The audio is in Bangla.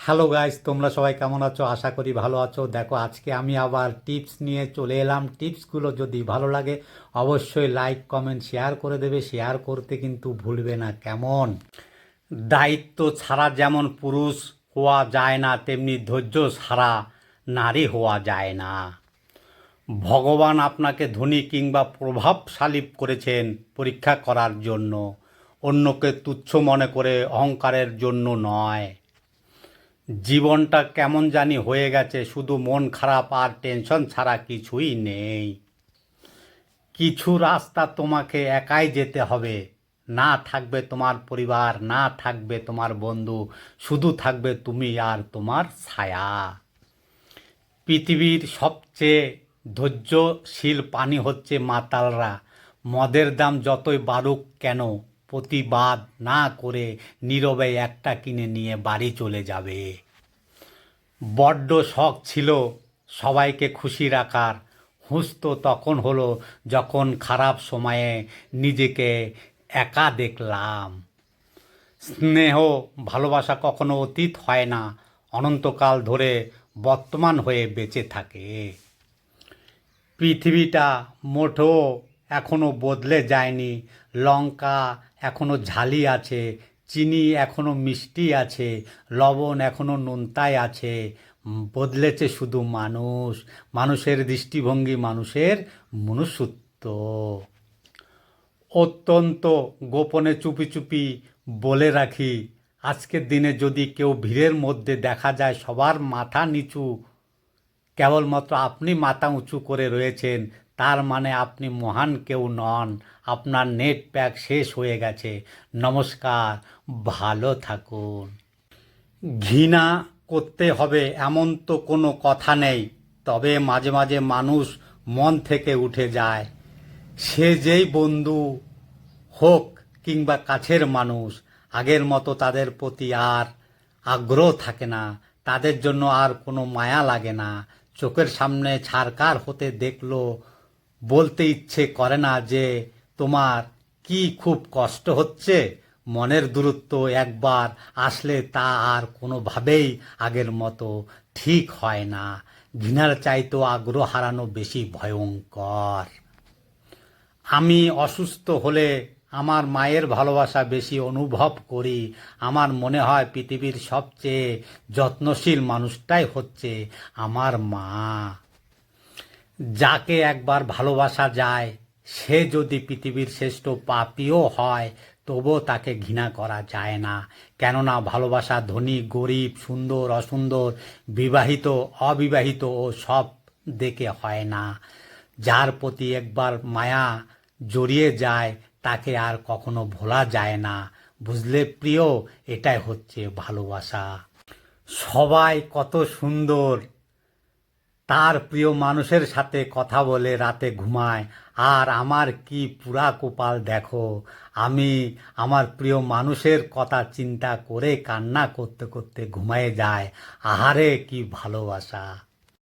হ্যালো গাইস তোমরা সবাই কেমন আছো? আশা করি ভালো আছো। দেখো, আজকে আমি আবার টিপস নিয়ে চলে এলাম। টিপসগুলো যদি ভালো লাগে, অবশ্যই লাইক কমেন্ট শেয়ার করে দেবে। শেয়ার করতে কিন্তু ভুলবে না, কেমন? দায়িত্ব ছাড়া যেমন পুরুষ হওয়া যায় না, তেমনি ধৈর্য ছাড়া নারী হওয়া যায় না। ভগবান আপনাকে ধনী কিংবা প্রভাবশালী করেছেন পরীক্ষা করার জন্য। অন্যকে তুচ্ছ মনে করে অহংকারের জন্য নয়। জীবনটা কেমন জানি হয়ে গেছে, শুধু মন খারাপ আর টেনশন ছাড়া কিছুই নেই। কিছু রাস্তা তোমাকে একাই যেতে হবে। না থাকবে তোমার পরিবার, না থাকবে তোমার বন্ধু, শুধু থাকবে তুমি আর তোমার ছায়া। পৃথিবীর সবচেয়ে ধৈর্যশীল পানি হচ্ছে মাতালরা। মদের দাম যতই বাড়ুক কেন প্রতিবাদ না করে নীরবে একটা কিনে নিয়ে বাড়ি চলে যাবে। বড্ড শখ ছিল সবাইকে খুশি রাখার। হুঁশ তো তখন হলো যখন খারাপ সময়ে নিজেকে একা দেখলাম। স্নেহ, ভালোবাসা কখনো অতীত হয় না, অনন্তকাল ধরে বর্তমান হয়ে বেঁচে থাকে। পৃথিবীটা মোটেও এখনও বদলে যায়নি। লঙ্কা এখনও ঝালি আছে, চিনি এখনও মিষ্টি আছে, লবণ এখনও নোনতায় আছে বদলেছে শুধু মানুষ, মানুষের দৃষ্টিভঙ্গি, মানুষের মনুষ্যত্ব। অত্যন্ত গোপনে চুপি চুপি বলে রাখি, আজকের দিনে যদি কেউ ভিড়ের মধ্যে দেখা যায় সবার মাথা নিচু, কেবলমাত্র আপনি মাথা উঁচু করে রয়েছেন তার মানে আপনি মহান কেউ নন। আপনার নেট প্যাক শেষ হয়ে গেছে। নমস্কার, ভালো থাকুন। ঘৃণা করতে হবে এমন তো কোনো কথা নেই, তবে মাঝে মাঝে মানুষ মন থেকে উঠে যায়। সে যেই বন্ধু হোক কিংবা কাছের মানুষ, আগের মতো তাদের প্রতি আর আগ্রহ থাকে না। তাদের জন্য আর কোনো মায়া লাগে না। চোখের সামনে ছারকার হতে দেখল বলতে ইচ্ছে করে না যে তোমার কি খুব কষ্ট হচ্ছে। মনের দূরত্ব একবার আসলে তা আর কোনোভাবেই আগের মতো ঠিক হয় না। ঘৃণার চাইতো আগ্রহ হারানো বেশি ভয়ঙ্কর। আমি অসুস্থ হলে আমার মায়ের ভালোবাসা বেশি অনুভব করি। আমার মনে হয় পৃথিবীর সবচেয়ে যত্নশীল মানুষটাই হচ্ছে আমার মা। যাকে একবার ভালোবাসা যায়, সে যদি পৃথিবীর শ্রেষ্ঠ পাপীও হয়, তবুও তাকে ঘৃণা করা যায় না। কেননা ভালোবাসা ধনী, গরিব, সুন্দর, অসুন্দর, বিবাহিত, অবিবাহিত ও সব দেখে হয় না। যার প্রতি একবার মায়া জড়িয়ে যায়, তাকে আর কখনো ভোলা যায় না। বুঝলে প্রিয়, এটাই হচ্ছে ভালোবাসা। সবাই কত সুন্দর তার প্রিয় মানুষের সাথে কথা বলে রাতে ঘুমায়। আর আমার কি পুরা কপাল দেখো? আমি আমার প্রিয় মানুষের কথা চিন্তা করে কান্না করতে করতে ঘুমায় যায়। আহারে কি ভালোবাসা।